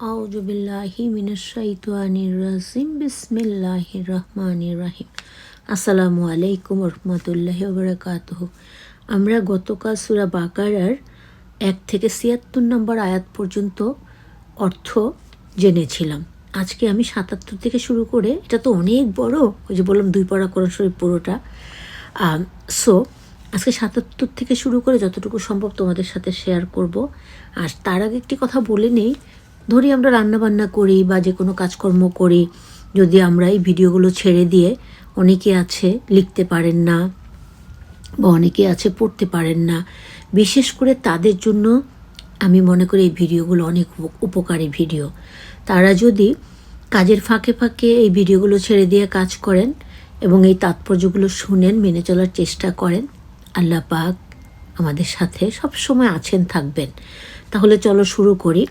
আউযু বিল্লাহি মিনাশ শাইতানির রাজিম। বিসমিল্লাহির রহমানির রহিম। আসসালামু আলাইকুম রহমতুল্লাহি ওবরাকাতুহ আমরা গতকাল সূরা বাকারার এক থেকে ছিয়াত্তর নম্বর আয়াত পর্যন্ত অর্থ জেনেছিলাম। আজকে আমি সাতাত্তর থেকে শুরু করে, এটা তো অনেক বড়, ওই যে বললাম দুই পাড়া কোরআন শরীফ পুরোটা সো আজকে সাতাত্তর থেকে শুরু করে যতটুকু সম্ভব তোমাদের সাথে শেয়ার করব। আর তার আগে একটি কথা বলে নেই ধরি আমরা রান্না বান্না করি বা যে কোনো কাজকর্ম করি, যদি আমরা এই ভিডিওগুলো ছেড়ে দিয়ে অনেকে আছে লিখতে পারেন না বা অনেকে আছে পড়তে পারেন না, বিশেষ করে তাদের জন্য আমি মনে করি এই ভিডিওগুলো অনেক উপকারী ভিডিও। তারা যদি কাজের ফাঁকে ফাঁকে এই ভিডিওগুলো ছেড়ে দিয়ে কাজ করেন এবং এই তাৎপর্যগুলো শুনেন, মেনে চলার চেষ্টা করেন, আল্লাহ পাক আমাদের সাথে সব সময় আছেন, থাকবেন। তাহলে চলো শুরু করি।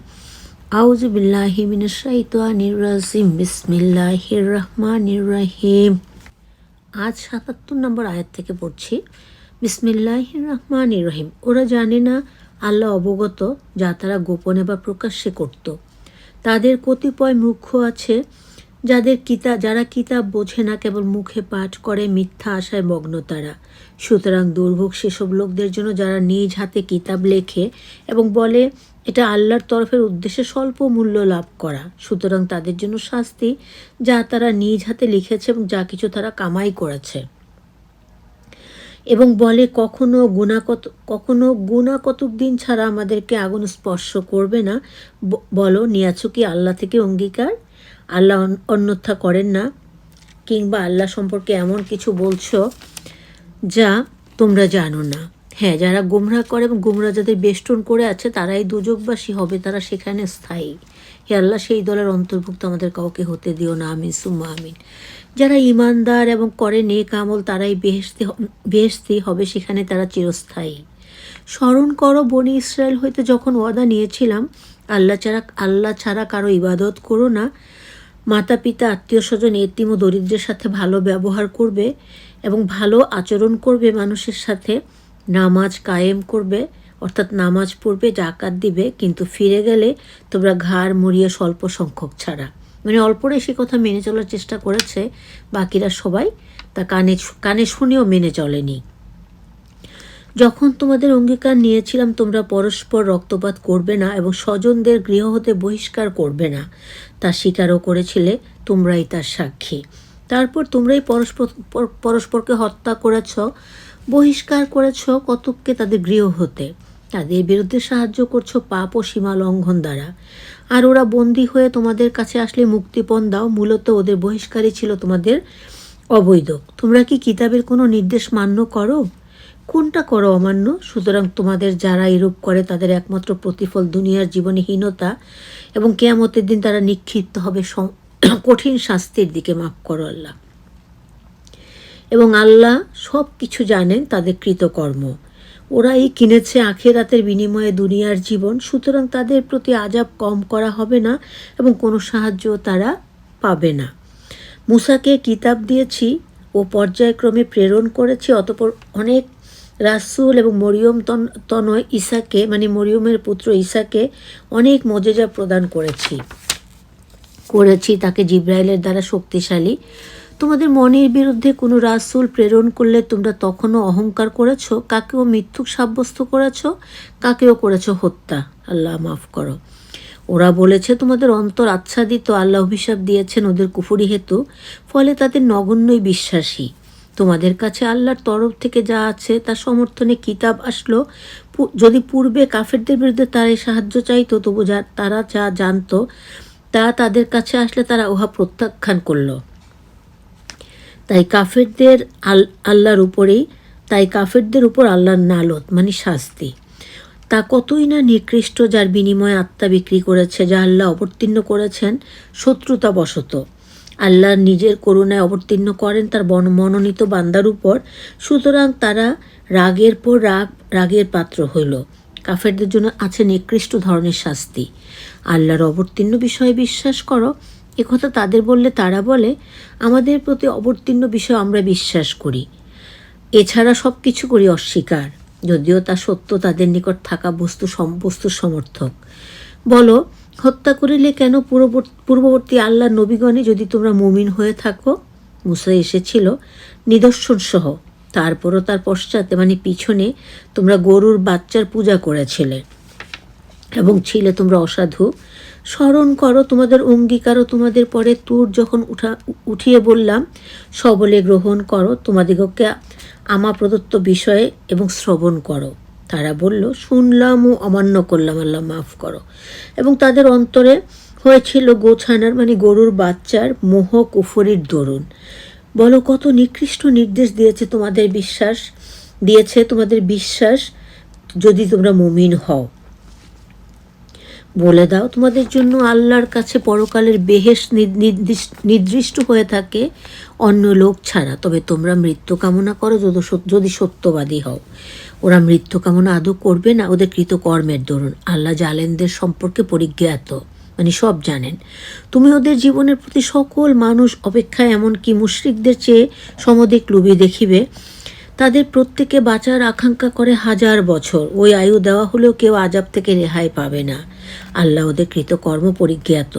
আউযু বিল্লাহি মিনাশ শাইতানির রাজিম। বিসমিল্লাহির রহমানির রহিম। আজ সাতাত্তর নম্বর আয়াত থেকে পড়ছি। বিসমিল্লাহির রহমানির রহিম। ওরা জানে না আল্লাহ অবগত যা তারা গোপনে বা প্রকাশ্যে করত। তাদের কতিপয় মূর্খ আছে যাদের কিতাব যারা কিতাব বোঝে না, কেবল মুখে পাঠ করে মিথ্যা আশায় মগ্ন তারা। সুতরাং দুর্ভোগ সেসব লোকদের জন্য যারা নিজ হাতে কিতাব লেখে এবং বলে, এটা আল্লাহর তরফের উদ্দেশ্যে স্বল্প মূল্য লাভ করা। সুতরাং তাদের জন্য শাস্তি যা তারা নিজ হাতে লিখেছে এবং যা কিছু তারা কামাই করেছে। এবং বলে, কখনো গুণাকত, কখনো গুণা কতক দিন ছাড়া আমাদেরকে আগুন স্পর্শ করবে না। বলো, নিয়াছো কি আল্লাহ থেকে অঙ্গীকার? আল্লাহ অন্যথা করেন না, কিংবা আল্লাহ সম্পর্কে এমন কিছু বলছো যা তোমরা জানো না। হ্যাঁ যারা গুমরা করে এবং গুমরা যাদের বেষ্টন করে আছে, তারাই দুযোগবাসী হবে, তারা সেখানে স্থায়ী। হে আল্লাহ, সেই দলের অন্তর্ভুক্ত আমাদের কাউকে হতে দিও না, আমিন, সুম্মা আমিন। যারা ইমানদার এবং করে নেক আমল, তারাই বেহেস্তি বেহেস্তি হবে, সেখানে তারা চিরস্থায়ী। স্মরণ করো, বনি ইসরায়েল হইতে যখন ওয়াদা নিয়েছিলাম, আল্লাহ ছাড়া আল্লাহ ছাড়া কারও ইবাদত করো না মাতা পিতা আত্মীয় স্বজন এতিম ও দরিদ্রের সাথে ভালো ব্যবহার করবে এবং ভালো আচরণ করবে মানুষের সাথে। নামাজ কায়েম করবে, অর্থাৎ নামাজ পড়বে, জাকাত দিবে, কিন্তু ফিরে গেলে তোমরা ঘাড় মুড়িয়ে স্বল্প সংখ্যক ছাড়া। মানে অল্পরে সে কথা মেনে চলার চেষ্টা করেছে, বাকিরা সবাই তা কানে কানে শুনেও মেনে চলেনি। যখন তোমাদের অঙ্গীকার নিয়েছিলাম, তোমরা পরস্পর রক্তপাত করবে না এবং স্বজনদের গৃহ হতে বহিষ্কার করবে না। তা স্বীকারও করেছিলে, তোমরাই তার সাক্ষী। তারপর তোমরাই পরস্পর পর- পরস্পরকে হত্যা করেছ, বহিষ্কার করেছ, কতককে তাদের গৃহ হতে। তাদের বিরুদ্ধে সাহায্য করছ পাপ ও সীমা লঙ্ঘন দ্বারা। আর ওরা বন্দী হয়ে তোমাদের কাছে আসলে মুক্তিপণ দাও, মূলত ওদের বহিষ্কারই ছিল তোমাদের অবৈধ তোমরা কি কিতাবের কোনো নির্দেশ মান্য করো? কোনটা করো অমান্য? সুতরাং তোমাদের যারা এরূপ করে, তাদের একমাত্র প্রতিফল দুনিয়ার জীবনে হীনতা এবং কেয়ামতের দিন তারা নিক্ষিপ্ত হবে কঠিন শাস্তির দিকে। মাফ করো আল্লাহ। এবং আল্লাহ সব কিছু জানেন তাদের কৃতকর্ম। ওরাই কিনেছে আখেরাতের বিনিময়ে দুনিয়ার জীবন, সুতরাং তাদের প্রতি আজাব কম করা হবে না এবং কোনো সাহায্য তারা পাবে না। মুসাকে কিতাব দিয়েছি ও পর্যায়ক্রমে প্রেরণ করেছি, অতপর অনেক রাসূল এবং মরিয়ম তন, তনয় ঈসাকে মানে মরিয়মের পুত্র ঈসাকে অনেক মজেজা প্রদান করেছি। করেছি তাকে জিব্রাইলের দ্বারা শক্তিশালী। তোমাদের মনের বিরুদ্ধে কোনো রাসূল প্রেরণ করলে তোমরা তখনও অহংকার করেছ? কাকেও মিথ্যুক সাব্যস্ত করেছ? কাকেও করেছ হত্যা? আল্লাহ মাফ করো। ওরা বলেছে, তোমাদের অন্তর আচ্ছাদিত আল্লাহ অভিশাপ দিয়েছেন ওদের কুফুরি হেতু। ফলে তাদের নগণ্যই বিশ্বাসী। তোমাদের কাছে আল্লাহর তরফ থেকে যা আছে তার সমর্থনে কিতাব আসলো। যদি পূর্বে কাফেরদের বিরুদ্ধে তারাই সাহায্য চাইতো, তবু যা, তারা যা জানতো, তা তাদের কাছে আসলে তারা উহা প্রত্যাখ্যান করল। তাই কাফেরদের আল, আল্লাহর উপরেই, তাই কাফেরদের উপর আল্লাহর নালত মানে শাস্তি। তা কতই না নিকৃষ্ট যার বিনিময়ে আত্মা বিক্রি করেছে, যা আল্লাহ অবতীর্ণ করেছেন শত্রুতা বশত আল্লাহ নিজের করুণায় অবতীর্ণ করেন তার মনোনীত বান্দার উপর। সুতরাং তারা রাগের পর রাগ, রাগের পাত্র হইল। কাফেরদের জন্য আছে নিকৃষ্ট ধরনের শাস্তি। আল্লাহর অবতীর্ণ বিষয়ে বিশ্বাস করো। একথা তাদের বললে তারা বলে, আমাদের প্রতি অবতীর্ণ বিষয় আমরা বিশ্বাস করি। এছাড়া সব কিছু করি অস্বীকার। যদিও তা সত্য, তাদের নিকট থাকা বস্তু বস্তুর সমর্থক। বলো হত্যা করিলে কেন পূর্ববর্তী আল্লাহ নবীগণে যদি তোমরা মুমিন হয়ে থাকো? মুসা এসেছিল নিদর্শন সহ। তারপরও তার পশ্চাতে মানে পিছনে, তোমরা গরুর বাচ্চার পূজা করেছিলে এবং ছিলে তোমরা অসাধু। স্মরণ করো, তোমাদের অঙ্গীকারও তোমাদের পরে তুর যখন উঠা, উঠিয়ে বললাম, সবলে গ্রহণ করো, তোমাদিগকে আমা প্রদত্ত বিষয়ে এবং শ্রবণ করো। তারা বলল, শুনলাম ও অমান্য করলাম, আল্লাহ মাফ করো। এবং তাদের অন্তরে হয়েছিল গোছানার মানে গরুর বাচ্চার মোহ কুফরির দরুন। বলো, কত নিকৃষ্ট নির্দেশ দিয়েছে তোমাদের বিশ্বাস, দিয়েছে তোমাদের বিশ্বাস যদি তোমরা মুমিন হও। বলে দাও, তোমাদের জন্য আল্লাহর কাছে পরকালের বেহেস নির্দিষ্ট হয়ে থাকে, অন্য লোক ছাড়া। তবে তোমরা মৃত্যু কামনা করো যদি সত্যবাদী হও। ওরা মৃত্যু কামনা আদৌ করবে না, ওদের কৃতকর্মের দরুন। আল্লাহ জালেনদের সম্পর্কে পরিজ্ঞাত মানে সব জানেন। তুমি ওদের জীবনের প্রতি সকল মানুষ অপেক্ষায়, এমনকি মুশ্রিকদের চেয়ে সমধিক লুবি দেখিবে। তাদের প্রত্যেকে বাঁচার আকাঙ্ক্ষা করে হাজার বছর। ওই আয়ু দেওয়া হলেও কেউ আজাব থেকে রেহাই পাবে না। আল্লাহ ওদের কৃতকর্ম পরিজ্ঞাত।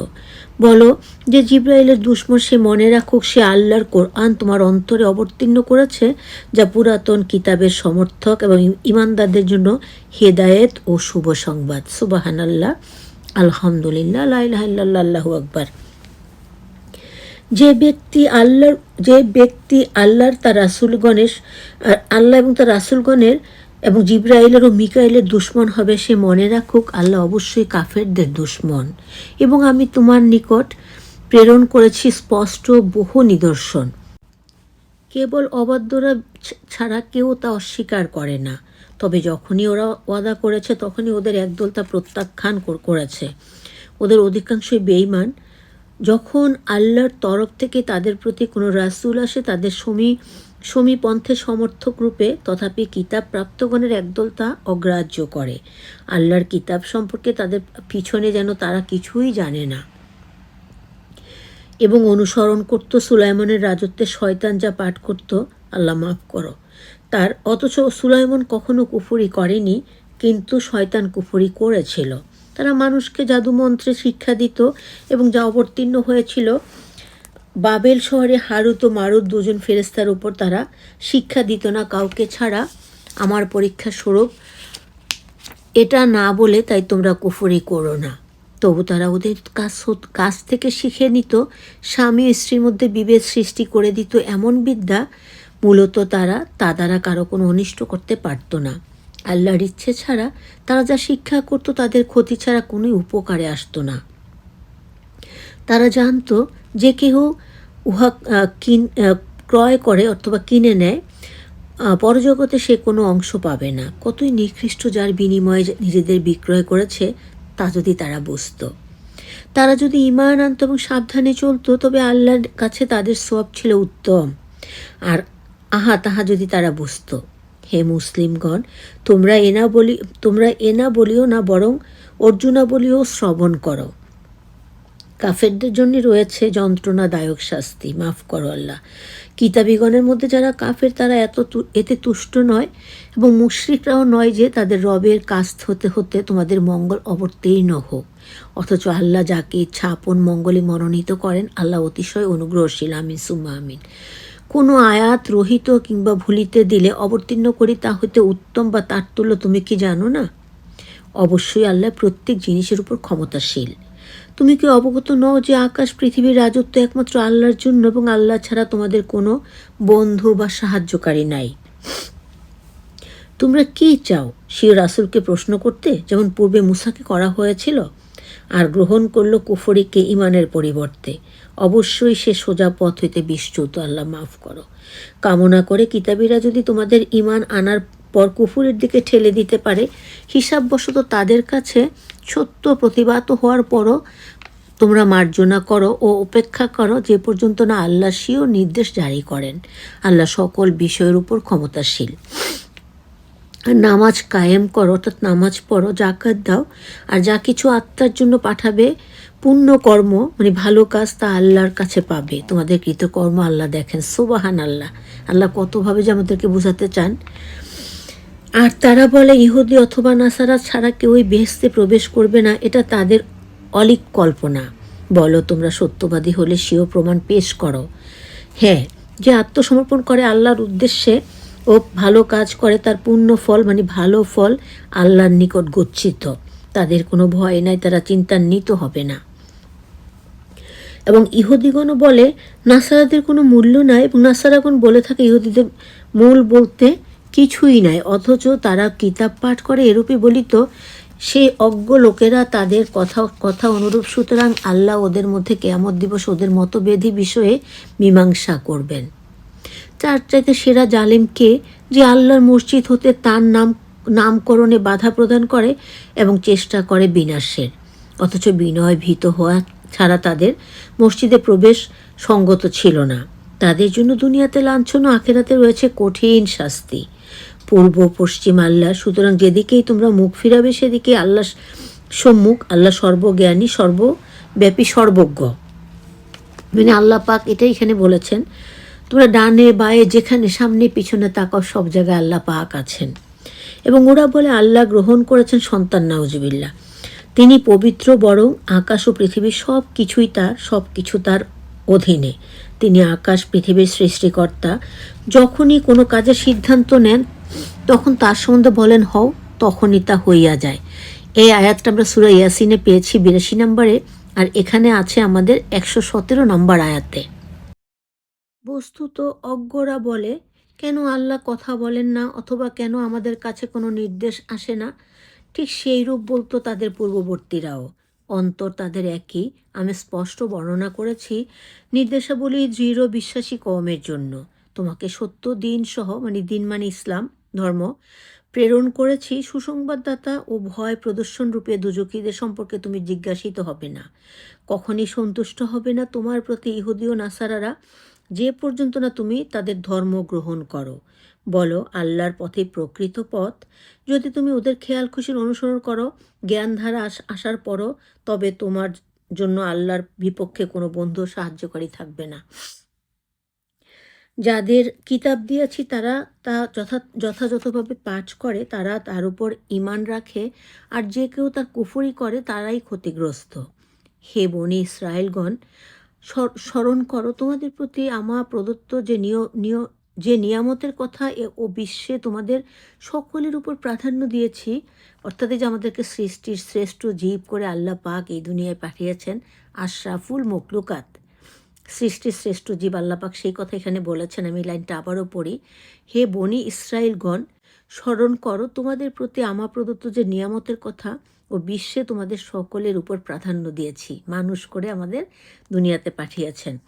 বলো যে জিব্রাইলের দুশ্মন সে মনে রাখুক, সে আল্লাহর কোরআন তোমার অন্তরে অবতীর্ণ করেছে, যা পুরাতন কিতাবের সমর্থক এবং ইমানদারদের জন্য হেদায়েত ও শুভ সংবাদ। সুবাহান আল্লাহ আলহামদুলিল্লাহ আল্লাহ আকবার। যে ব্যক্তি আল্লাহর যে ব্যক্তি আল্লাহর তার রাসুলগণের আল্লাহ এবং তার রাসুলগণের এবং জিব্রাইলের ও মিকাইলের দুশ্মন হবে, সে মনে রাখুক আল্লাহ অবশ্যই কাফেরদের দুশ্মন। এবং আমি তোমার নিকট প্রেরণ করেছি স্পষ্ট বহু নিদর্শন। কেবল অবাধ্যরা ছাড়া কেউ তা অস্বীকার করে না। তবে যখনই ওরা ওয়াদা করেছে, তখনই ওদের একদল তা প্রত্যাখ্যান করেছে। ওদের অধিকাংশই বেইমান যখন আল্লাহর তরফ থেকে তাদের প্রতি কোনো রাসুল আসে, তাদের সমী সমীপন্থের সমর্থক রূপে তথাপি কিতাব প্রাপ্তগণের একদল তা অগ্রাহ্য করে। আল্লাহর কিতাব সম্পর্কে তাদের পিছনে যেন তারা কিছুই জানে না। এবং অনুসরণ করত সুলাইমনের রাজত্বে শয়তান যা পাঠ করত, আল্লাহ মাফ করো। তার অথচ সুলাইমন কখনো কুফুরি করেনি, কিন্তু শয়তান কুফুরি করেছিল। তারা মানুষকে জাদুমন্ত্রে শিক্ষা দিত এবং যা অবতীর্ণ হয়েছিল বাবেল শহরে হারুত ও মারুত দুজন ফেরেস্তার উপর তারা শিক্ষা দিত না কাউকে ছাড়া। আমার পরীক্ষা স্বরূপ, এটা না বলে তাই তোমরা কুফরি করো না। তবু তারা ওদের কাছ কাছ থেকে শিখে নিত, স্বামী স্ত্রীর মধ্যে বিভেদ সৃষ্টি করে দিত এমন বিদ্যা, মূলত তারা তা দ্বারা কারও কোনো অনিষ্ট করতে পারত না। আল্লাহর ইচ্ছে ছাড়া তারা যা শিক্ষা করত তাদের ক্ষতি ছাড়া কোনোই উপকারে আসতো না। তারা জানতো যে কেহ উহা কিন ক্রয় করে অথবা কিনে নেয় পরজগতে সে কোনো অংশ পাবে না। কতই নিকৃষ্ট যার বিনিময়ে নিজেদের বিক্রয় করেছে, তা যদি তারা বুঝত। তারা যদি ইমান আনত এবং সাবধানে চলতো, তবে আল্লাহর কাছে তাদের সব ছিল উত্তম। আর আহা, তাহা যদি তারা বুঝত। হে মুসলিমগণ, তোমরা এনা বলি, তোমরা এনা বলিও না, বরং অর্জুনা বলিও শ্রবণ করো। কাফেরদের জন্য রয়েছে যন্ত্রণাদায়ক শাস্তি। মাফ করো আল্লাহ। কিতাবিগণের মধ্যে যারা কাফের, তারা এত এতে তুষ্ট নয় এবং মুশ্রিকরাও নয় যে তাদের রবের কাস্ত হতে হতে তোমাদের মঙ্গল অবতীর্ণ হোক। অথচ আল্লাহ যাকে ইচ্ছা আপন মঙ্গলে মনোনীত করেন, আল্লাহ অতিশয় অনুগ্রহশীল। আমিন, সুম্মা আমিন। কোনো আয়াত রহিত কিংবা ভুলিতে দিলে অবতীর্ণ করি, তা হইতে উত্তম বা তার তুল্য, তুমি কি জানো না? অবশ্যই আল্লাহ প্রত্যেক জিনিসের উপর ক্ষমতাশীল। তুমি কি অবগত নও যে আকাশ পৃথিবীর রাজত্ব একমাত্র আল্লাহর জন্য এবং আল্লাহ ছাড়া তোমাদের কোনো বন্ধু বা সাহায্যকারী নাই? তোমরা কি চাও? শিও রাসুলকে প্রশ্ন করতে, যেমন পূর্বে মুসাকে করা হয়েছিল, আর গ্রহণ করল কুফরিকে ইমানের পরিবর্তে। অবশ্যই সে সোজা পথ হইতে বিশ্বত আল্লাহ মাফ করো। কামনা করে কিতাবীরা যদি তোমাদের ইমান আনার পর কুফুরের দিকে ঠেলে দিতে পারে, হিসাববশত তাদের কাছে সত্য প্রতিবাদ হওয়ার পরও তোমরা মার্জনা করো ও উপেক্ষা করো যে পর্যন্ত না আল্লাহ সিও নির্দেশ জারি করেন। আল্লাহ সকল বিষয়ের উপর ক্ষমতাশীল। নামাজ কায়েম করো, অর্থাৎ নামাজ পড়ো জাকাত দাও, আর যা কিছু আত্মার জন্য পাঠাবে, পুণ্য কর্ম মানে ভালো কাজ তা আল্লাহর কাছে পাবে। তোমাদের কৃতকর্ম আল্লাহ দেখেন। সুবাহান আল্লাহ আল্লাহ কতভাবে যে আমাদেরকে বোঝাতে চান। আর তারা বলে, ইহুদি অথবা নাসারা ছাড়া কেউই বেহেস্তে প্রবেশ করবে না। এটা তাদের অলিক কল্পনা। বলো, তোমরা সত্যবাদী হলে স্বীয় প্রমাণ পেশ করো। হ্যাঁ যে আত্মসমর্পণ করে আল্লাহর উদ্দেশ্যে ও ভালো কাজ করে, তার পূর্ণ ফল মানে ভালো ফল, আল্লাহর নিকট গচ্ছিত। তাদের কোনো ভয় নাই, তারা চিন্তান্বিত হবে না। এবং ইহুদিগণও বলে, নাসারাদের কোনো মূল্য নাই। এবং নাসারাগণ বলে থাকে, ইহুদিদের মূল বলতে কিছুই নাই, অথচ তারা কিতাব পাঠ করে। এরূপে বলিত সেই অজ্ঞ লোকেরা তাদের কথা কথা অনুরূপ, সুতরাং আল্লাহ ওদের মধ্যে কেয়ামত দিবস ওদের মতবেধি বিষয়ে মীমাংসা করবেন। তার চাইতে সেরা জালিমকে যে আল্লাহর মসজিদ হতে তার নাম, নামকরণে বাধা প্রদান করে এবং চেষ্টা করে বিনাশের। অথচ বিনয় ভীত হওয়া ছাড়া তাদের মসজিদে প্রবেশ সঙ্গত ছিল না। তাদের জন্য দুনিয়াতে লাঞ্ছনা আখেরাতে রয়েছে কঠিন শাস্তি। পূর্ব পশ্চিম আল্লাহ, সুতরাং যেদিকেই তোমরা মুখ ফিরাবে সেদিকে আল্লাহ সম্মুখ, আল্লাহ সর্বজ্ঞানী, সর্বব্যাপী, সর্বজ্ঞ। মানে আল্লাহ পাক এটাই এখানে বলেছেন, তোমরা ডানে, বায়ে, যেখানে সামনে, পিছনে তাকাও, সব জায়গায় আল্লাহ পাক আছেন। এবং ওরা বলে, আল্লাহ গ্রহণ করেছেন সন্তান নাউজবিল্লা তিনি পবিত্র বরং আকাশ ও পৃথিবীর সব কিছুই তার সব কিছু তার অধীনে। তিনি আকাশ পৃথিবীর সৃষ্টিকর্তা। যখনই কোনো কাজের সিদ্ধান্ত নেন, তখন তার সম্বন্ধে বলেন, হও, তখনই তা হইয়া যায়। এই আয়াতটা আমরা সুরা ইয়াসিনে পেয়েছি বিরাশি নম্বরে, আর এখানে আছে আমাদের একশো সতেরো নম্বর আয়াতে। বস্তুত অজ্ঞরা বলে, কেন আল্লাহ কথা বলেন না অথবা কেন আমাদের কাছে কোনো নির্দেশ আসে না? ঠিক সেই রূপ বলতো তাদের পূর্ববর্তীরাও। অন্তর তাদের একই। আমি স্পষ্ট বর্ণনা করেছি নির্দেশাবলী দৃঢ় বিশ্বাসী কমের জন্য। তোমাকে সত্য দিন সহ মানে দিন মানে ইসলাম, ধর্ম, প্রেরণ করেছি সুসংবাদদাতা ও ভয় প্রদর্শন রূপে দুজকিদের সম্পর্কে তুমি জিজ্ঞাসিত হবে না। কখনই সন্তুষ্ট হবে না তোমার প্রতি ইহুদি ও নাসারারা। যে পর্যন্ত না তুমি তাদের ধর্ম গ্রহণ করো। বলো, আল্লাহর পথে প্রকৃত পথ। যদি তুমি ওদের খেয়াল খুশির অনুসরণ করো জ্ঞানধারা আস, আসার পরও, তবে তোমার জন্য আল্লাহর বিপক্ষে কোনো বন্ধু সাহায্যকারী থাকবে না। যাদের কিতাব দিয়েছি তারা তা যথা, যথাযথভাবে পাঠ করে, তারা তার উপর ইমান রাখে, আর যে কেউ তার কুফরি করে, তারাই ক্ষতিগ্রস্ত। হে বনি ইসরায়েলগণ স্মরণ করো, তোমাদের প্রতি আমা প্রদত্ত যে নিয় যে নিয়ামতের কথা ও বিশ্বে তোমাদের সকলের উপর প্রাধান্য দিয়েছি, অর্থাৎ যে আমাদেরকে সৃষ্টির শ্রেষ্ঠ জীব করে আল্লাহ পাক এই দুনিয়ায় পাঠিয়েছেন, আশরাফুল মকলুকাত সৃষ্টির শ্রেষ্ঠ জীব আল্লাহ পাক সেই কথা এখানে বলেছেন, আমি লাইনটা আবারও পড়ি। হে বনি ইসরায়েলগণ স্মরণ করো, তোমাদের প্রতি আমা প্রদত্ত যে নিয়ামতের কথা ও বিশ্বে তোমাদের সকলের উপর প্রাধান্য দিয়েছি। মানুষ করে আমাদের দুনিয়াতে পাঠিয়েছেন।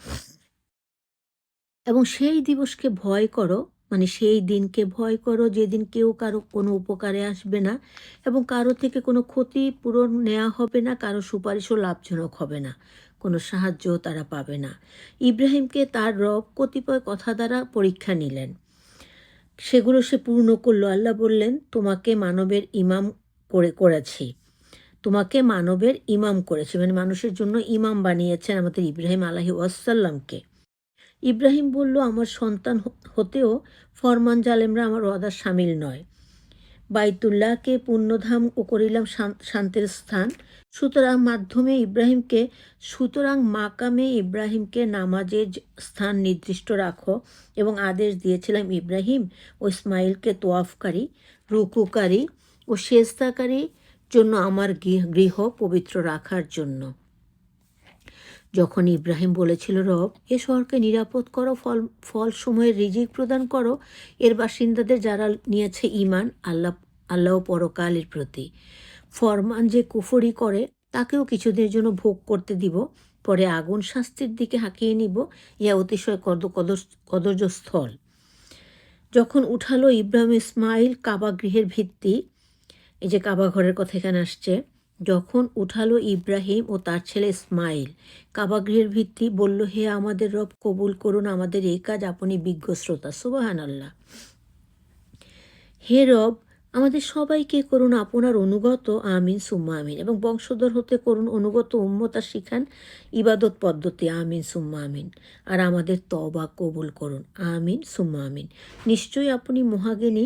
এবং সেই দিবসকে ভয় করো মানে সেই দিনকে ভয় করো যেদিন কেউ কারও কোনো উপকারে আসবে না এবং কারও থেকে কোনো ক্ষতি পূরণ নেওয়া হবে না, কারও সুপারিশও লাভজনক হবে না, কোনো সাহায্যও তারা পাবে না। ইব্রাহিমকে তার রব কতিপয় কথা দ্বারা পরীক্ষা নিলেন। সেগুলো সে পূর্ণ করল। আল্লাহ বললেন, তোমাকে মানবের ইমাম করে, করেছি। তোমাকে মানবের ইমাম করেছে মানে মানুষের জন্য ইমাম বানিয়েছেন আমাদের ইব্রাহিম আলাহি ওয়াসাল্লামকে। ইব্রাহিম বলল, আমার সন্তান হতেও ফরমান জালেমরা আমার ওয়াদার সামিল নয়। বাইতুল্লাহকে পুণ্যধাম ও করিলাম শান্তির স্থান। সুতরাং মাধ্যমে ইব্রাহিমকে, সুতরাং মাকামে ইব্রাহিমকে নামাজের স্থান নির্দিষ্ট রাখো এবং আদেশ দিয়েছিলাম ইব্রাহিম ও ইসমাইলকে তোয়াফকারী, রুকুকারী ও সেজদাকারী জন্য আমার গৃহ পবিত্র রাখার জন্য। যখন ইব্রাহিম বলেছিল, রব, এ শহরকে নিরাপদ করো, ফল ফল সময়ের রিজিক প্রদান করো। এর বাসিন্দাদের যারা নিয়েছে ইমান আল্লাহ আল্লাহ পরকালের প্রতি। ফরমান যে কুফরি করে, তাকেও কিছুদিনের জন্য ভোগ করতে দিব। পরে আগুন শাস্তির দিকে হাঁকিয়ে নিব। ইয়া অতিশয় কদ কদর্য স্থল যখন উঠালো ইব্রাহিম ইসমাইল কাবা গৃহের ভিত্তি এই যে কাবা ঘরের কথা এখানে আসছে, যখন উঠালো ইব্রাহিম ও তার ছেলে ইসমাইল কাবাগৃহের ভিত্তি বলল, হে আমাদের রব, কবুল করুন, আমাদের এই কাজ আপনি বিজ্ঞ শ্রোতা সুবাহান আল্লাহ হে রব, আমাদের সবাইকে করুন আপনার অনুগত, আমিন, সুম্মা, আমিন। এবং বংশধর হতে করুন অনুগত উম্মতা শিখান ইবাদত পদ্ধতি, আমিন, সুম্মা, আমিন। আর আমাদের তবা কবুল করুন, আমিন, সুম্মা, আমিন। নিশ্চয়ই আপনি মহাগিনী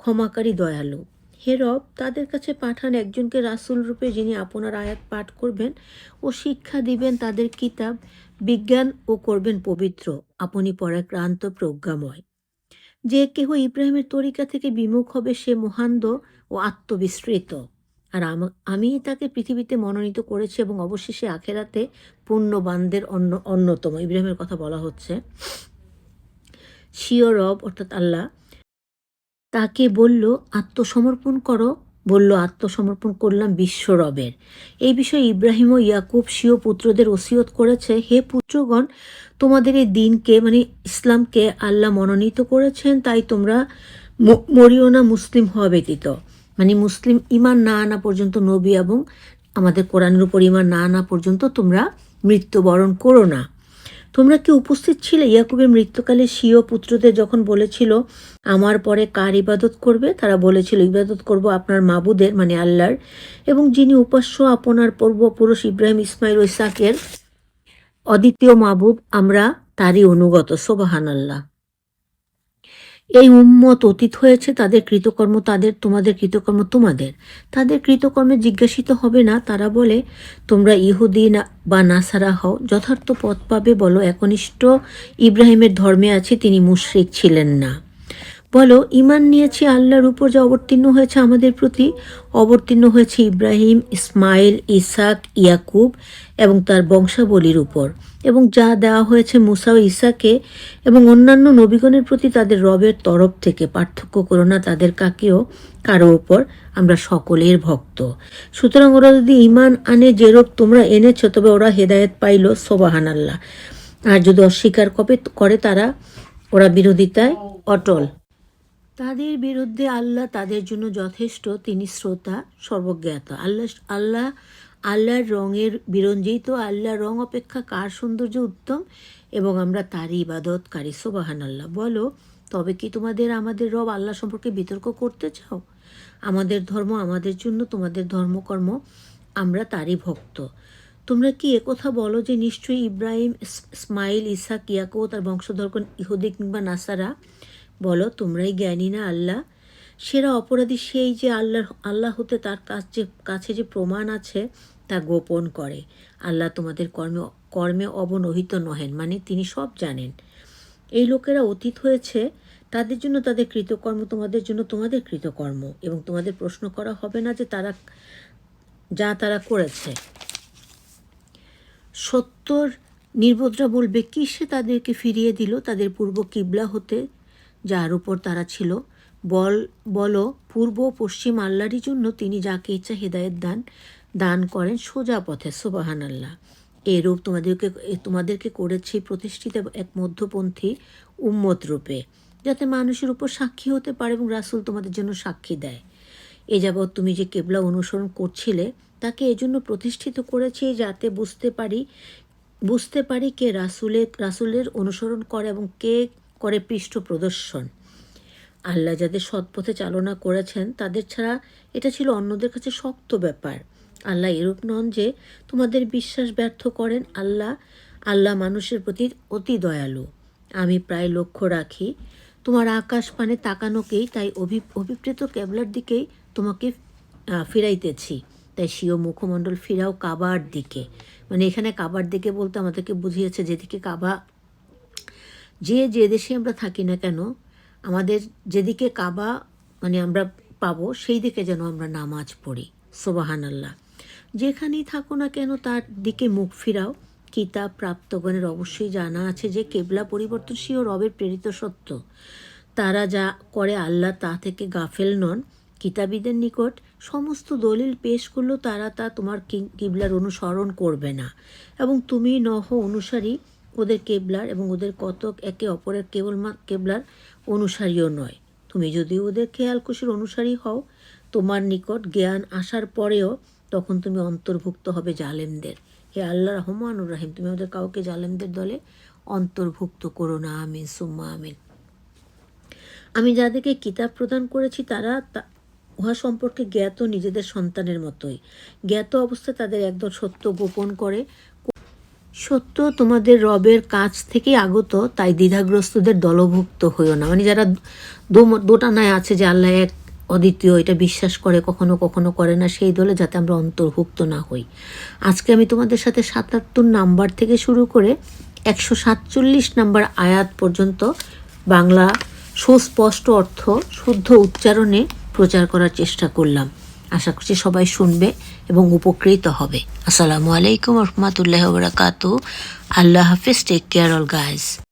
ক্ষমাকারী, দয়ালু। হে রব তাদের কাছে পাঠান একজনকে রাসূল রূপে যিনি আপনার আয়াত পাঠ করবেন ও শিক্ষা দিবেন তাদের কিতাব, বিজ্ঞান ও করবেন পবিত্র। আপনি পরাক্রান্ত প্রজ্ঞাময়। যে কেহ ইব্রাহিমের তরিকা থেকে বিমুখ হবে সে মহান্দ ও আত্মবিস্মৃত। আর আমা- তাকে পৃথিবীতে মনোনীত করেছি এবং অবশেষে আখেরাতে পুণ্যবানদের অন্য অন্যতম। ইব্রাহিমের কথা বলা হচ্ছে। শিও রব অর্থাৎ আল্লাহ তাকে বলল, আত্মসমর্পণ করো। বলল, আত্মসমর্পণ করলাম বিশ্ব রবের। এই বিষয়ে ইব্রাহিম ও ইয়াকুব স্বীয় পুত্রদের ওসিয়ত করেছে। হে পুত্রগণ, তোমাদের এই দিনকে মানে ইসলামকে আল্লাহ মনোনীত করেছেন, তাই তোমরা মরিও না, মুসলিম হওয়া ব্যতীত। মানে মুসলিম ইমান না আনা পর্যন্ত নবী এবং আমাদের কোরআনের উপর ইমান না আনা পর্যন্ত তোমরা মৃত্যুবরণ করো না। তোমরা কি উপস্থিত ছিলে? ইয়াকুবের মৃত্যুকালে স্বীয় পুত্রদের যখন বলেছিল, আমার পরে কার ইবাদত করবে? তারা বলেছিল, ইবাদত করব আপনার মাবুদের মানে আল্লাহর। এবং যিনি উপাস্য আপনার পূর্বপুরুষ ইব্রাহিম, ইসমাইল ইসাকের অদ্বিতীয় মাবুদ, আমরা তারই অনুগত। সোবাহান আল্লাহ এই উম্মত অতীত হয়েছে, তাদের কৃতকর্ম, তাদের, তোমাদের কৃতকর্ম তোমাদের। তাদের কৃতকর্মে জিজ্ঞাসিত হবে না, তারা বলে, তোমরা ইহুদি বা নাসারা হও, যথার্থ পথ পাবে, বলো, একনিষ্ঠ ইব্রাহিমের ধর্মে আছে, তিনি মুশরিক ছিলেন না। বলো, ইমান নিয়েছি আল্লাহর উপর যা অবতীর্ণ হয়েছে আমাদের প্রতি? অবতীর্ণ হয়েছে ইব্রাহিম, ইসমাইল, ইসাক, ইয়াকুব এবং তার বংশাবলীর উপর। এবং যা দেওয়া হয়েছে মুসা ও ইসাকে এবং অন্যান্য নবীগণের প্রতি তাদের রবের তরফ থেকে পার্থক্য করো না, তাদের কাকেও কারও ওপর আমরা সকলের ভক্ত। সুতরাং ওরা যদি ইমান আনে যেরূপ তোমরা এনেছো, তবে ওরা হেদায়েত পাইল সোবাহান আল্লাহ আর যদি অস্বীকার কবে করে, তারা ওরা বিরোধিতায় অটল। তাদের বিরুদ্ধে আল্লাহ তাদের জন্য যথেষ্ট, তিনি শ্রোতা, সর্বজ্ঞাত। আল্লাহ আল্লাহ আল্লাহর রঙের বিরঞ্জিত আল্লাহর রং অপেক্ষা কার সৌন্দর্য উত্তম এবং আমরা তারই ইবাদতকারী সোবাহান আল্লাহ বলো, তবে কি তোমাদের আমাদের রব আল্লাহ সম্পর্কে বিতর্ক করতে চাও? আমাদের ধর্ম আমাদের জন্য, তোমাদের ধর্মকর্ম আমরা তারই ভক্ত। তোমরা কি একথা বলো যে নিশ্চয়ই ইব্রাহিম, ইস- ইসমাইল ইসাক ইয়াকো ও তার বংশধরগণ ইহুদি কিংবা নাসারা? বলো, তোমরাই জ্ঞানী না আল্লাহ? সেরা অপরাধী সেই যে আল্লাহ আল্লাহ হতে তার কাছে কাছে যে প্রমাণ আছে, তা গোপন করে। আল্লাহ তোমাদের কর্মে কর্মে অবনহিত নহেন মানে তিনি সব জানেন। এই লোকেরা অতীত হয়েছে, তাদের জন্য তাদের কৃতকর্ম, তোমাদের জন্য তোমাদের কৃতকর্ম, এবং তোমাদের প্রশ্ন করা হবে না যে তারা, যা তারা করেছে। সত্তর নির্বোধরা বলবে, কিসে তাদেরকে ফিরিয়ে দিল? তাদের পূর্ব কিবলা হতে যার উপর তারা ছিল বল, বলো, পূর্ব পশ্চিম আল্লাহরই জন্য তিনি যাকে ইচ্ছা হেদায়েত দান দান করেন সোজা পথে সোবাহান আল্লাহ এরূপ তোমাদেরকে তোমাদেরকে করেছি প্রতিষ্ঠিত এক মধ্যপন্থী উম্মত রূপে, যাতে মানুষের উপর সাক্ষী হতে পারে এবং রাসূল তোমাদের জন্য সাক্ষী দেয়। এ যাবৎ তুমি যে কেবলা অনুসরণ করছিলে, তাকে এজন্য প্রতিষ্ঠিত করেছি যাতে বুঝতে পারি বুঝতে পারি কে রাসূলের রাসূলের অনুসরণ করে এবং কে করে পৃষ্ঠ প্রদর্শন। আল্লাহ যাদের সৎপথে চালনা করেছেন, তাদের ছাড়া এটা ছিল অন্যদের কাছে শক্ত ব্যাপার। আল্লাহ এরূপ নন যে তোমাদের বিশ্বাস ব্যর্থ করেন, আল্লাহ আল্লাহ মানুষের প্রতি অতি দয়ালু। আমি প্রায় লক্ষ্য রাখি, তোমার আকাশ পানে তাকানোকেই, তাই অভি, অভিপ্রেত ক্যাবলার দিকেই তোমাকে ফিরাইতেছি। তাই স্বীয় মুখমণ্ডল ফিরাও কাবার দিকে। মানে এখানে কাবার দিকে বলতে আমাদেরকে বুঝিয়েছে, যেদিকে কাবা, যে যে দেশে আমরা থাকি না কেন আমাদের যেদিকে কাবা মানে আমরা পাবো সেই দিকে যেন আমরা নামাজ পড়ি। সোবাহান আল্লাহ যেখানেই থাকো না কেন, তার দিকে মুখ ফিরাও। কিতাব প্রাপ্তগণের অবশ্যই জানা আছে যে, কেবলা পরিবর্তনশীল রবের প্রেরিত সত্য। তারা যা করে আল্লাহ তা থেকে গাফেল নন। কিতাবীদের নিকট সমস্ত দলিল পেশ করলেও তারা তা তোমার কিবলার অনুসরণ করবে না। এবং তুমি নহ অনুসারী, ওদের কেবলার এবং ওদের কতক একে অপরের কেবল কেবলার অনুসারীও নয়। তুমি যদি ওদের খেয়াল খুশির অনুসারী হও, তোমার নিকট জ্ঞান আসার পরেও তখন তুমি অন্তর্ভুক্ত হবে জালেমদের। হে আল্লাহ রহমানুর রাহিম, তুমি ওদের কাউকে জালেমদের দলে অন্তর্ভুক্ত করো না। আমিন, সুম্মা আমিন। আমি যাদেরকে কিতাব প্রদান করেছি, তারা উহা সম্পর্কে জ্ঞাত নিজেদের সন্তানের মতোই। জ্ঞাত অবস্থায় তাদের একদল সত্য গোপন করে সত্য, তোমাদের রবের কাছ থেকে আগত, তাই দ্বিধাগ্রস্তদের দলভুক্ত হইও না। মানে যারা দোটানায় আছে যে আল্লাহ এক অদ্বিতীয়, এটা বিশ্বাস করে, কখনো কখনো করে না, সেই দলে যাতে আমরা অন্তর্ভুক্ত না হই। আজকে আমি তোমাদের সাথে সাতাত্তর নাম্বার থেকে শুরু করে একশো সাতচল্লিশ নাম্বার আয়াত পর্যন্ত বাংলা সুস্পষ্ট অর্থ, শুদ্ধ উচ্চারণে প্রচার করার চেষ্টা করলাম। আশা করছি সবাই শুনবে এবং উপকৃত হবে। আসসালামু আলাইকুম রহমতুল্লাহ বরাকাতু আল্লাহ হাফিজ টেক কেয়ার অল গাইজ